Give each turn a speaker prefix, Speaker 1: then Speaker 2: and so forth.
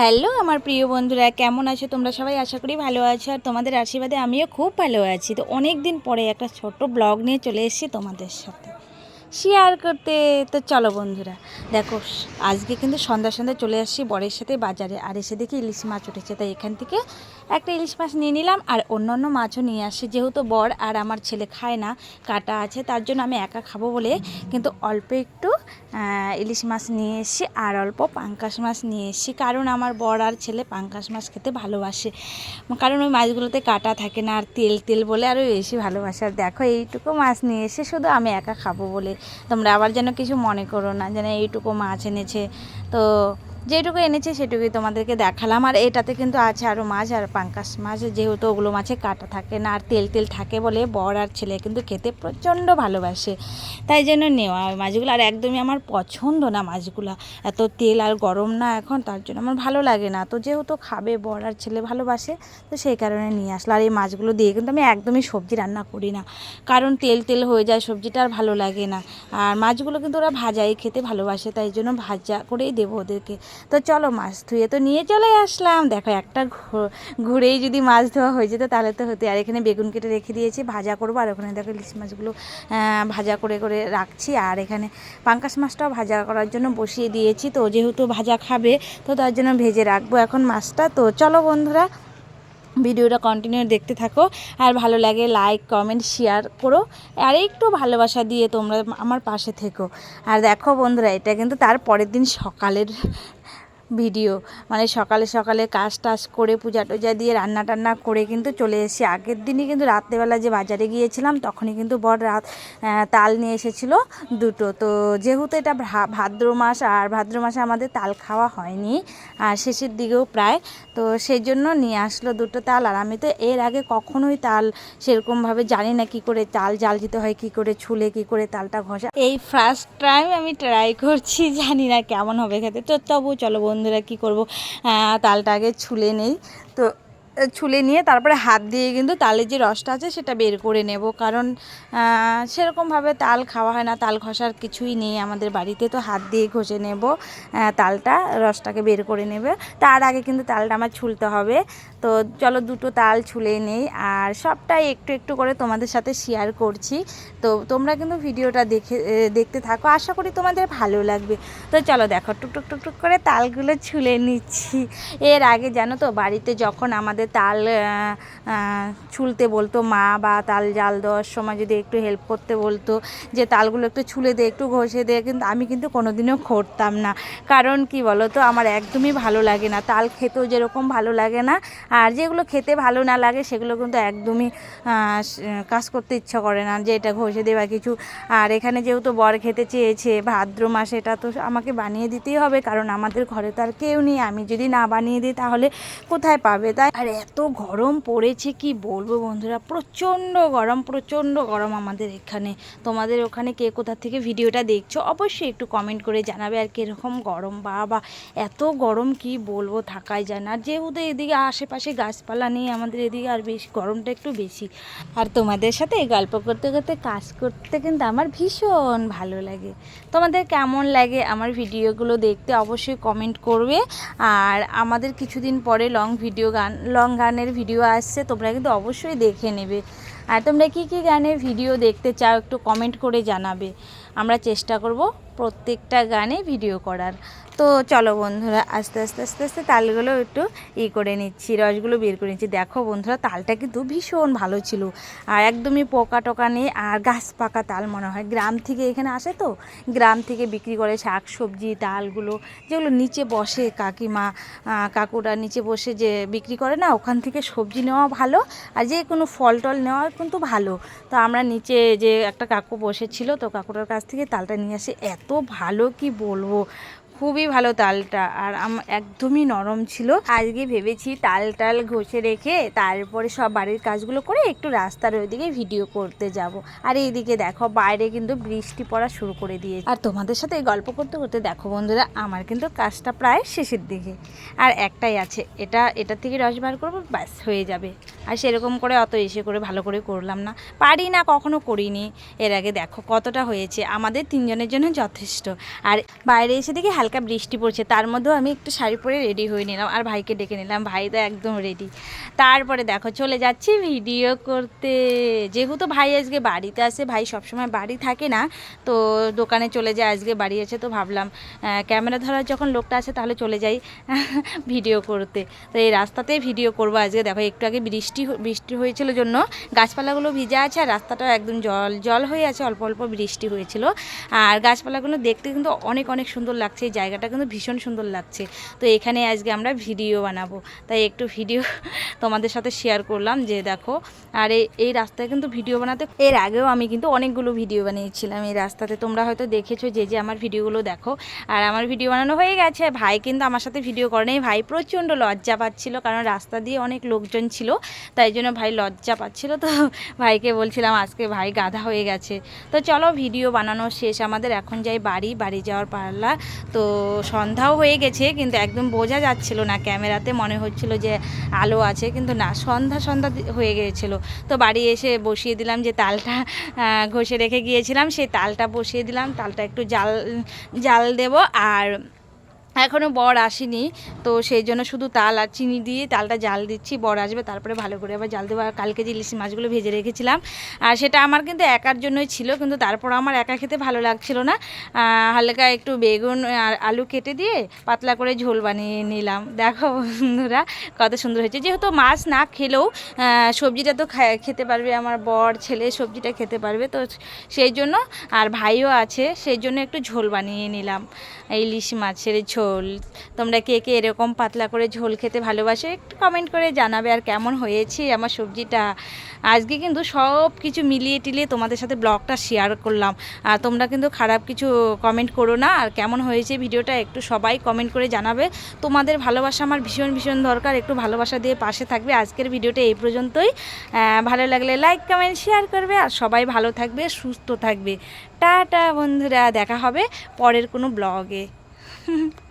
Speaker 1: Hello, আমার প্রিয় বন্ধুরা, কেমন আছো তোমরা? সবাই আশা করি ভালো আছো। আর তোমাদের আশীর্বাদে আমিও খুব ভালো আছি। তো অনেক দিন পরে একটা ছোট ব্লগ নিয়ে চলে এসেছি তোমাদের সাথে শেয়ার করতে। তো চলো বন্ধুরা, দেখো, আজকে কিন্তু সন্ধ্যা সন্ধ্যা চলে আসছি বরের সাথে বাজারে। আর এসে দেখি ইলিশ মাছ উঠেছে, তাই এখান থেকে একটা ইলিশ মাছ নিয়ে নিলাম আর অন্য অন্য মাছও নিয়ে আসি। যেহেতু বর আর আমার ছেলে খায় না, কাটা আছে, তার জন্য আমি একা খাব বলে কিন্তু অল্প একটু ইলিশ মাছ নিয়ে এসেছি আর অল্প পাঙ্কাশ মাছ নিয়ে এসেছি কারণ আমার বর আর ছেলে পাঙ্কাশ মাছ খেতে ভালোবাসে। কারণ ওই মাছগুলোতে কাটা থাকে না আর তেল তেল বলে আরও বেশি ভালোবাসে। আর দেখো, এইটুকু মাছ নিয়ে এসে শুধু আমি একা খাব বলে। তোমরা আবার যেন কিছু মনে করো না, যেন এইটুকু মাছ এনেছে। তো যেটুকু এনেছে সেটুকুই তোমাদেরকে দেখালাম। আর এটাতে কিন্তু আছে আরও মাছ আর পাঙ্কাশ মাছ। যেহেতু ওগুলো মাছে কাটা থাকে না আর তেল তেল থাকে বলে বর আর ছেলে কিন্তু খেতে প্রচণ্ড ভালোবাসে। তাই জন্য নেওয়া মাছগুলো। আর একদমই আমার পছন্দ না মাছগুলো। এত তেল আর গরম না এখন, তার জন্য আমার ভালো লাগে না। তো যেহেতু খাবে, বর আর ছেলে ভালোবাসে, তো সেই কারণে নিয়ে আসলো আর এই মাছগুলো দিয়ে কিন্তু আমি একদমই সবজি রান্না করি না। কারণ তেল তেল হয়ে যায়, সবজিটা আর ভালো লাগে না। আর মাছগুলো কিন্তু ওরা ভাজাই খেতে ভালোবাসে, তাই জন্য ভাজা করেই দেবো ওদেরকে। তো চলো মাছ ধুয়ে তো নিয়ে চলে আসলাম। দেখো একটা ঘুরেই যদি মাছ ধোয়া হয়ে যেত তাহলে তো হতে। আর এখানে বেগুন কেটে রেখে দিয়েছি, ভাজা করব। আর ওখানে দেখো ইলিশ মাছগুলো ভাজা করে করে রাখছি। আর এখানে পাঙ্কাশ মাছটাও ভাজা করার জন্য বসিয়ে দিয়েছি। তো যেহেতু ভাজা খাবে, তো তার জন্য ভেজে রাখব এখন মাছটা। তো চলো বন্ধুরা, ভিডিওটা কন্টিনিউ দেখতে থাকো। আর ভালো লাগে লাইক কমেন্ট শেয়ার করো। আর একটু ভালোবাসা দিয়ে তোমরা আমার পাশে থেকো। আর দেখো বন্ধুরা, এটা কিন্তু তার পরের দিন সকালের ভিডিও। মানে সকালে সকালে কাজ টাজ করে পূজা টুজা দিয়ে রান্না টান্না করে কিন্তু চলে এসেছি। আগের দিনই কিন্তু রাত্রেবেলা যে বাজারে গিয়েছিলাম, তখনই কিন্তু বড় রাত তাল নিয়ে এসেছিল দুটো। তো যেহেতু এটা ভাদ্র মাস, আর ভাদ্র মাসে আমাদের তাল খাওয়া হয়নি, আর শেষের দিকেও প্রায়, তো সেই জন্য নিয়ে আসলো দুটো তাল। আর আমি তো এর আগে কখনোই তাল সেরকমভাবে জানি না কি করে তাল জাল দিতে হয়, কি করে ছুলে, কি করে তালটা ঘষা। এই ফার্স্ট টাইম আমি ট্রাই করছি, জানি না কেমন হবে খেতে। তো তবু চলো বন্ধুরা কি করব? তালটা আগে ছুলে নেই। তো ছুলে নিয়ে তারপরে হাত দিয়ে কিন্তু তালের যে রসটা আছে সেটা বের করে নেব। কারণ সেরকমভাবে তাল খাওয়া হয় না, তাল ঘষার কিছুই নেই আমাদের বাড়িতে। তো হাত দিয়ে ঘষে নেব তালটা, রসটাকে বের করে নেবে। তার আগে কিন্তু তালটা আমার ছুলতে হবে। তো চলো দুটো তাল ছুলে নেই। আর সবটাই একটু একটু করে তোমাদের সাথে শেয়ার করছি। তো তোমরা কিন্তু ভিডিওটা দেখে দেখতে থাকো। আশা করি তোমাদের ভালো লাগবে। তো চলো দেখো টুক টুক টুক টুক করে তালগুলো ছুলে নিচ্ছি। এর আগে জানো তো, বাড়িতে যখন আমাদের তাল ছুলতে বলতো মা বা তাল জাল দেওয়ার সময় যদি একটু হেল্প করতে বলতো, যে তালগুলো একটু ছুলে দে, একটু ঘষে দে, কিন্তু আমি কিন্তু কোনোদিনও করতাম না। কারণ কি বলো তো আমার একদমই ভালো লাগে না। তাল খেতেও যেরকম ভালো লাগে না, আর যেগুলো খেতে ভালো না লাগে, সেগুলো কিন্তু একদমই কাজ করতে ইচ্ছা করে না, যে এটা ঘষে দেওয়া কিছু। আর এখানে যেহেতু বর খেতে চেয়েছে, ভাদ্র মাসে, এটা তো আমাকে বানিয়ে দিতেই হবে, কারণ আমাদের ঘরে তো আর কেউ নেই। আমি যদি না বানিয়ে দিই, তাহলে কোথায় পাবে? তাই আর এত গরম পড়েছে, কি বলব বন্ধুরা? প্রচণ্ড গরম প্রচণ্ড গরম আমাদের এখানে। তোমাদের ওখানে কে কোথা থেকে ভিডিওটা দেখছ, অবশ্যই একটু কমেন্ট করে জানাবে আর কীরকম গরম। বা বা এত গরম কি বলব থাকাই যায় না। আর যেহেতু এদিকে আশেপাশে গাছপালা নেই, আমাদের এদিকে আর বেশি গরমটা একটু বেশি। আর তোমাদের সাথে গল্প করতে করতে, কাজ করতে কিন্তু আমার ভীষণ ভালো লাগে। তোমাদের কেমন লাগে আমার ভিডিওগুলো দেখতে অবশ্যই কমেন্ট করবে। আর আমাদের কিছুদিন পরে লং ভিডিও গান লং গানের ভিডিও আসছে, তোমরা কিন্তু অবশ্যই দেখে নেবে। আর তোমরা কী কী গানের ভিডিও দেখতে চাও, একটু কমেন্ট করে জানাবে। আমরা চেষ্টা করব প্রত্যেকটা গানে ভিডিও করার তো চলো বন্ধুরা, আস্তে আস্তে আস্তে আস্তে তালগুলো একটু ই করে নিচ্ছি, রসগুলো বের করে নিচ্ছি। দেখো বন্ধুরা, তালটা কিন্তু ভীষণ ভালো ছিল। আর একদমই পোকা টোকা নেই, আর গাছ পাকা তাল মনে হয়। গ্রাম থেকে এখানে আসে তো, গ্রাম থেকে বিক্রি করে শাক, সবজি, তালগুলো, যেগুলো নিচে বসে কাকিমা কাকুরা নিচে বসে যে বিক্রি করে না, ওখান থেকে সবজি নেওয়া ভালো, আর যে কোনো ফল টল নেওয়া কিন্তু ভালো। তো আমরা নিচে যে একটা কাকু বসেছিল, তো কাকুটার কাছ থেকে তালটা নিয়ে আসি এত ভালো কি বলব? খুবই ভালো তালটা আর একদমই নরম ছিল। আজকে ভেবেছি তাল টাল ঘষে রেখে তারপরে সব বাড়ির কাজগুলো করে একটু রাস্তার ওইদিকে ভিডিও করতে যাব। আর এইদিকে দেখো বাইরে কিন্তু বৃষ্টি পড়া শুরু করে দিয়েছে। আর তোমাদের সাথে গল্প করতে করতে দেখো বন্ধুরা, আমার কিন্তু কাজটা প্রায় শেষের দিকে। আর একটাই আছে, এটা এটা থেকে রস বার করব, ব্যাস হয়ে যাবে। আর সেরকম করে অত এসে করে ভালো করে করলাম না। পারি না কখনো করিনি। এর আগে দেখো কতটা হয়েছে, আমাদের তিনজনের জন্য যথেষ্ট। আর বাইরে এসে দেখি হালকা হালকা বৃষ্টি পড়ছে, তার মধ্যেও আমি একটু শাড়ি পরে রেডি হয়ে নিলাম আর ভাইকে ডেকে নিলাম। ভাই তো একদম রেডি তারপরে দেখো, চলে যাচ্ছি ভিডিও করতে। যেহেতু ভাই আজকে বাড়িতে আসে ভাই সবসময় বাড়ি থাকে না, তো দোকানে চলে যায়, আজকে বাড়ি আছে তো ভাবলাম ক্যামেরা ধরার যখন লোকটা আছে তাহলে চলে যাই ভিডিও করতে। তো এই রাস্তাতেই ভিডিও করব আজকে। দেখো, একটু আগে বৃষ্টি বৃষ্টি হয়েছিল জন্য গাছপালাগুলো ভিজা আছে আর রাস্তাটাও একদম জল জল হয়ে আছে, অল্প অল্প বৃষ্টি হয়েছিল। আর গাছপালাগুলো দেখতে কিন্তু অনেক অনেক সুন্দর লাগছে। জায়গাটা কিন্তু ভীষণ সুন্দর লাগছে। তো এখানে আজকে আমরা ভিডিও বানাবো। তাই একটু ভিডিও তোমাদের সাথে শেয়ার করলাম যে দেখো, আর এই রাস্তায় কিন্তু ভিডিও বানাতে এর আগেও আমি কিন্তু অনেকগুলো ভিডিও বানিয়েছিলাম। এই রাস্তাতে তোমরা হয়তো দেখেছ যে যে আমার ভিডিওগুলো দেখো। আর আমার ভিডিও বানানো হয়ে গেছে। ভাই কিন্তু আমার সাথে ভিডিও করে নেই। ভাই প্রচণ্ড লজ্জা পাচ্ছিল, কারণ রাস্তা দিয়ে অনেক লোকজন ছিল। তাই জন্য ভাই লজ্জা পাচ্ছিল। তো ভাইকে বলছিলাম, আজকে ভাই গাধা হয়ে গেছে। তো চলো ভিডিও বানানো শেষ। আমাদের এখন যাই বাড়ি। বাড়ি যাওয়ার পারলা তো সন্ধ্যাও হয়ে গেছে, কিন্তু একদম বোঝা যাচ্ছিল না ক্যামেরাতে, মনে হচ্ছিল যে আলো আছে, কিন্তু না, সন্ধ্যা সন্ধ্যা হয়ে গিয়েছিল তো বাড়ি এসে বসিয়ে দিলাম যে তালটা ঘষে রেখে গিয়েছিলাম, সেই তালটা বসিয়ে দিলাম, তালটা একটু জাল জাল দেব, আর এখনও বর আসেনি, তো সেই জন্য শুধু তাল আর চিনি দিয়ে তালটা জাল দিচ্ছি, বর আসবে তারপরে ভালো করে আবার জাল দেবো। কালকে যে ইলিশ মাছগুলো ভেজে রেখেছিলাম, আর সেটা আমার কিন্তু একার জন্যই ছিল, কিন্তু তারপর আমার একা খেতে ভালো লাগছিল না। হালকা একটু বেগুন আর আলু কেটে দিয়ে পাতলা করে ঝোল বানিয়ে নিলাম। দেখো বন্ধুরা, কত সুন্দর হয়েছে। যেহেতু মাছ না খেলেও সবজিটা তো খেতে পারবে আমার বর, ছেলে সবজিটা খেতে পারবে, তো সেই জন্য আর ভাইও আছে, সেই জন্য একটু ঝোল বানিয়ে নিলাম। ইলিশ মাছের ঝোল। তোমরা কে কে এরকম পাতলা করে ঝোল খেতে ভালোবাসো একটু কমেন্ট করে জানাবে আর কেমন হয়েছে আমার সবজিটা। আজকে কিন্তু সব কিছু মিলিয়ে টিলিয়ে তোমাদের সাথে ব্লগটা শেয়ার করলাম। আর তোমরা কিন্তু খারাপ কিছু কমেন্ট করো না। আর কেমন হয়েছে ভিডিওটা একটু সবাই কমেন্ট করে জানাবে। তোমাদের ভালোবাসা আমার ভীষণ ভীষণ দরকার। একটু ভালোবাসা দিয়ে পাশে থাকবে। আজকের ভিডিওটা এই পর্যন্তই। ভালো লাগলে লাইক কমেন্ট শেয়ার করবে। আর সবাই ভালো থাকবে, সুস্থ থাকবে। টাটা বন্ধুরা দেখা হবে পরের কোনো ব্লগে।